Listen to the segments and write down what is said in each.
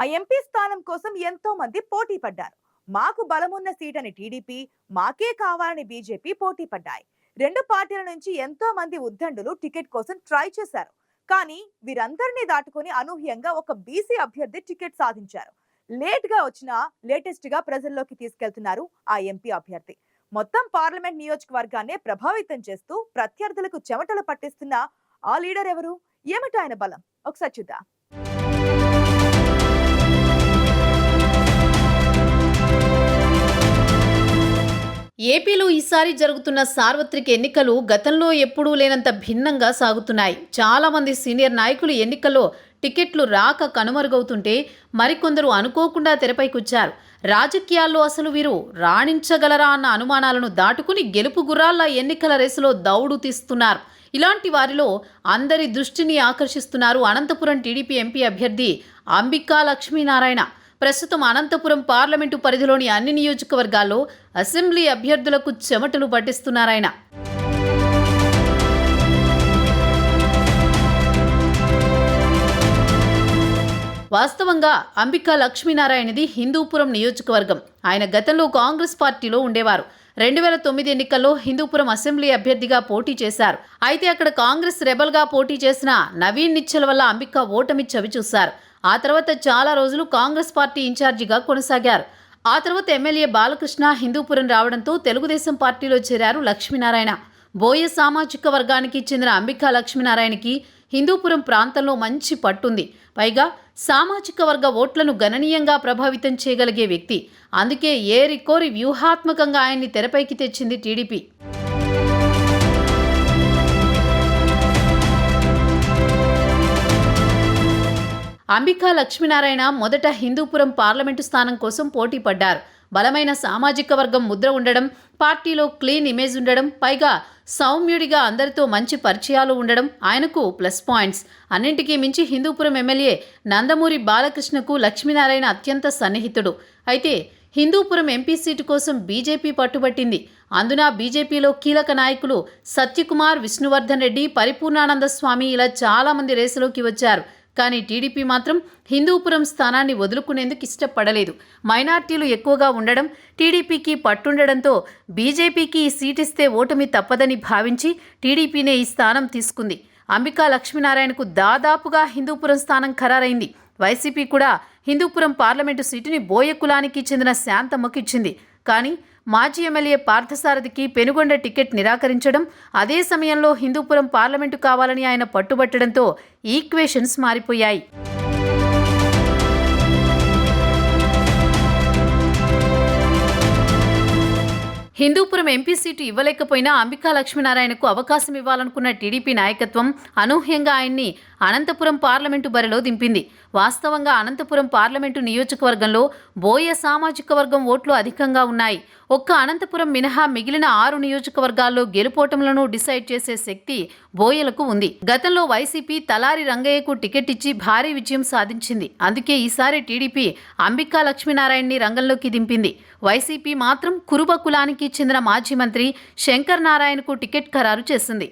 ఆ ఎంపీ స్థానం కోసం ఎంతో మంది పోటీ పడ్డారు. మాకు బలమున్న సీటని టీడీపీ మాకే కావాలని బీజేపీ పోటీ పడ్డాయి. రెండు పార్టీల నుంచి ఎంతో మంది ఉద్దండులు టికెట్ కోసం ట్రై చేశారు. కానీ వీరందరినీ దాటుకొని అనూహ్యంగా ఒక బీసీ అభ్యర్థి టికెట్ సాధించారు. లేట్గా వచ్చినా లేటెస్ట్గా ప్రజల్లోకి తీసుకెళ్తున్నారు ఆ ఎంపీ అభ్యర్థి. మొత్తం పార్లమెంట్ నియోజకవర్గాన్నే ప్రభావితం చేస్తూ ప్రత్యర్థులకు చెమటలు పట్టిస్తున్న ఆ లీడర్ ఎవరు ఏమిటి ఆయన బలం? ఒకసారి చూద్దాం. ఏపీలో ఈసారి జరుగుతున్న సార్వత్రిక ఎన్నికలు గతంలో ఎప్పుడూ లేనంత భిన్నంగా సాగుతున్నాయి. చాలామంది సీనియర్ నాయకులు ఎన్నికల్లో టికెట్లు రాక కనుమరుగవుతుంటే మరికొందరు అనుకోకుండా తెరపైకొచ్చారు రాజకీయాల్లో అసలు వీరు రాణించగలరా అన్న అనుమానాలను దాటుకుని గెలుపు గుర్రాల్లా ఎన్నికల రేసులో దౌడు తీస్తున్నారు. ఇలాంటి వారిలో అందరి దృష్టిని ఆకర్షిస్తున్నారు అనంతపురం టీడీపీ ఎంపీ అభ్యర్థి అంబికా లక్ష్మీనారాయణ. ప్రస్తుతం అనంతపురం పార్లమెంటు పరిధిలోని అన్ని నియోజకవర్గాల్లో అసెంబ్లీ అభ్యర్థులకు చెమటలు పట్టిస్తున్నారాయన. వాస్తవంగా అంబికా లక్ష్మీనారాయణది హిందూపురం నియోజకవర్గం. ఆయన గతంలో కాంగ్రెస్ పార్టీలో ఉండేవారు. రెండు వేల తొమ్మిది ఎన్నికల్లో హిందూపురం అసెంబ్లీ అభ్యర్థిగా పోటీ చేశారు. అయితే అక్కడ కాంగ్రెస్ రెబల్గా పోటీ చేసిన నవీన్ నిచ్చల వల్ల అంబికా ఓటమి చవిచూశారు. ఆ తర్వాత చాలా రోజులు కాంగ్రెస్ పార్టీ ఇన్ఛార్జిగా కొనసాగారు. ఆ తర్వాత ఎమ్మెల్యే బాలకృష్ణ హిందూపురం రావడంతో తెలుగుదేశం పార్టీలో చేరారు లక్ష్మీనారాయణ. బోయ సామాజిక వర్గానికి చెందిన అంబికా లక్ష్మీనారాయణకి హిందూపురం ప్రాంతంలో మంచి పట్టుంది. పైగా సామాజిక వర్గ ఓట్లను గణనీయంగా ప్రభావితం చేయగలిగే వ్యక్తి. అందుకే ఏరికోరి వ్యూహాత్మకంగా ఆయన్ని తెరపైకి తెచ్చింది టీడీపీ. అంబికా లక్ష్మీనారాయణ మొదట హిందూపురం పార్లమెంటు స్థానం కోసం పోటీ పడ్డారు. బలమైన సామాజిక వర్గం ముద్ర ఉండడం పార్టీలో క్లీన్ ఇమేజ్ ఉండడం పైగా సౌమ్యుడిగా అందరితో మంచి పరిచయాలు ఉండడం ఆయనకు ప్లస్ పాయింట్స్. అన్నింటికీ మించి హిందూపురం ఎమ్మెల్యే నందమూరి బాలకృష్ణకు లక్ష్మీనారాయణ అత్యంత సన్నిహితుడు. అయితే హిందూపురం ఎంపీ సీటు కోసం బీజేపీ పట్టుబట్టింది. అందున బీజేపీలో కీలక నాయకులు సత్యకుమార్ విష్ణువర్ధన్ రెడ్డి పరిపూర్ణానంద స్వామి ఇలా చాలామంది రేసులోకి వచ్చారు. కానీ టీడీపీ మాత్రం హిందూపురం స్థానాన్ని వదులుకునేందుకు ఇష్టపడలేదు. మైనార్టీలు ఎక్కువగా ఉండడం టీడీపీకి పట్టుండడంతో బీజేపీకి ఈ ఓటమి తప్పదని భావించి టీడీపీనే ఈ స్థానం తీసుకుంది. అంబికా లక్ష్మీనారాయణకు దాదాపుగా హిందూపురం స్థానం ఖరారైంది. వైసీపీ కూడా హిందూపురం పార్లమెంటు సీటుని బోయ కులానికి చెందిన శాంతమ్మకు ఇచ్చింది. కానీ మాజీ ఎమ్మెల్యే పార్థసారథికి పెనుగొండ టికెట్ నిరాకరించడం అదే సమయంలో హిందూపురం పార్లమెంటు కావాలని ఆయన పట్టుబట్టడంతో ఈక్వేషన్స్ మారిపోయాయి. హిందూపురం ఎంపీ సీటు ఇవ్వలేకపోయినా అంబికా లక్ష్మీనారాయణకు అవకాశం ఇవ్వాలనుకున్న టీడీపీ నాయకత్వం అనూహ్యంగా ఆయన్ని అనంతపురం పార్లమెంటు బరిలో దింపింది. వాస్తవంగా అనంతపురం పార్లమెంటు నియోజకవర్గంలో బోయ సామాజిక వర్గం ఓట్లు అధికంగా ఉన్నాయి. ఒక్క అనంతపురం మినహా మిగిలిన ఆరు నియోజకవర్గాల్లో గెలుపోటములను డిసైడ్ చేసే శక్తి బోయలకు ఉంది. గతంలో వైసీపీ తలారి రంగయ్యకు టికెట్ ఇచ్చి భారీ విజయం సాధించింది. అందుకే ఈసారి టీడీపీ అంబికా లక్ష్మీనారాయణని రంగంలోకి దింపింది. వైసీపీ మాత్రం కురుబ కులానికి చెందిన మాజీ మంత్రి శంకర్ నారాయణకు టికెట్ ఖరారు చేసింది.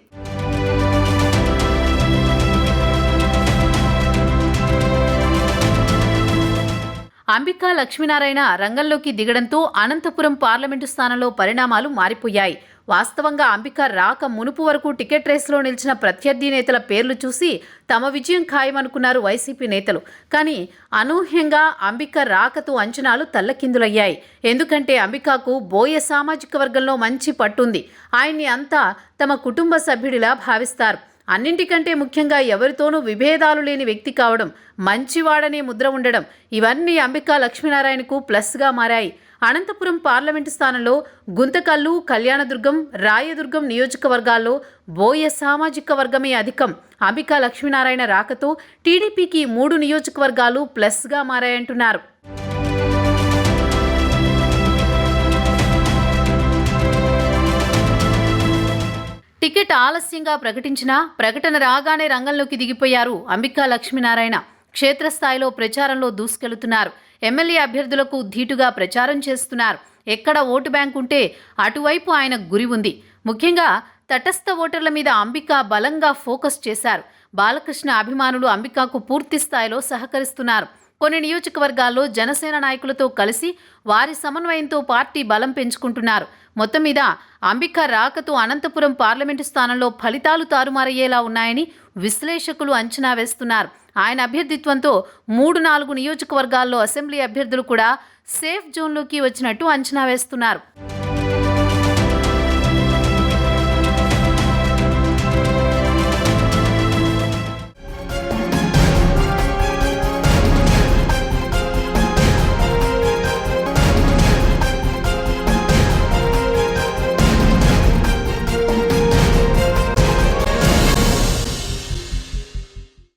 అంబికా లక్ష్మీనారాయణ రంగంలోకి దిగడంతో అనంతపురం పార్లమెంటు స్థానంలో పరిణామాలు మారిపోయాయి. వాస్తవంగా అంబిక రాక మునుపు వరకు టికెట్ రేసులో నిలిచిన ప్రత్యర్థి నేతల పేర్లు చూసి తమ విజయం ఖాయమనుకున్నారు వైసీపీ నేతలు. కానీ అనూహ్యంగా అంబిక రాకతో అంచనాలు తల్లకిందులయ్యాయి. ఎందుకంటే అంబికాకు బోయ సామాజిక వర్గంలో మంచి పట్టుంది. ఆయన్ని అంతా తమ కుటుంబ సభ్యుడిలా భావిస్తారు. అన్నింటికంటే ముఖ్యంగా ఎవరితోనూ విభేదాలు లేని వ్యక్తి కావడం మంచివాడనే ముద్ర ఉండడం ఇవన్నీ అంబికా లక్ష్మీనారాయణకు ప్లస్గా మారాయి. అనంతపురం పార్లమెంటు స్థానంలో గుంతకల్లు కళ్యాణదుర్గం రాయదుర్గం నియోజకవర్గాల్లో బోయ సామాజిక వర్గమే అధికం. అంబికా లక్ష్మీనారాయణ రాకతో టీడీపీకి మూడు నియోజకవర్గాలు ప్లస్గా మారాయంటున్నారు. టికెట్ ఆలస్యంగా ప్రకటించినా ప్రకటన రాగానే రంగంలోకి దిగిపోయారు అంబికా లక్ష్మీనారాయణ. క్షేత్రస్థాయిలో ప్రచారంలో దూసుకెళ్తున్నారు. ఎమ్మెల్యే అభ్యర్థులకు ధీటుగా ప్రచారం చేస్తున్నారు. ఎక్కడ ఓటు బ్యాంక్ ఉంటే అటువైపు ఆయన గురి ఉంది. ముఖ్యంగా తటస్థ ఓటర్ల మీద అంబిక బలంగా ఫోకస్ చేశారు. బాలకృష్ణ అభిమానులు అంబికాకు పూర్తి స్థాయిలో సహకరిస్తున్నారు. కొన్ని నియోజకవర్గాల్లో జనసేన నాయకులతో కలిసి వారి సమన్వయంతో పార్టీ బలం పెంచుకుంటున్నారు. మొత్తం మీద అంబిక రాకతో అనంతపురం పార్లమెంటు స్థానంలో ఫలితాలు తారుమారయ్యేలా ఉన్నాయని విశ్లేషకులు అంచనా వేస్తున్నారు. ఆయన అభ్యర్థిత్వంతో మూడు నాలుగు నియోజకవర్గాల్లో అసెంబ్లీ అభ్యర్థులు కూడా సేఫ్ జోన్లోకి వచ్చినట్టు అంచనా వేస్తున్నారు.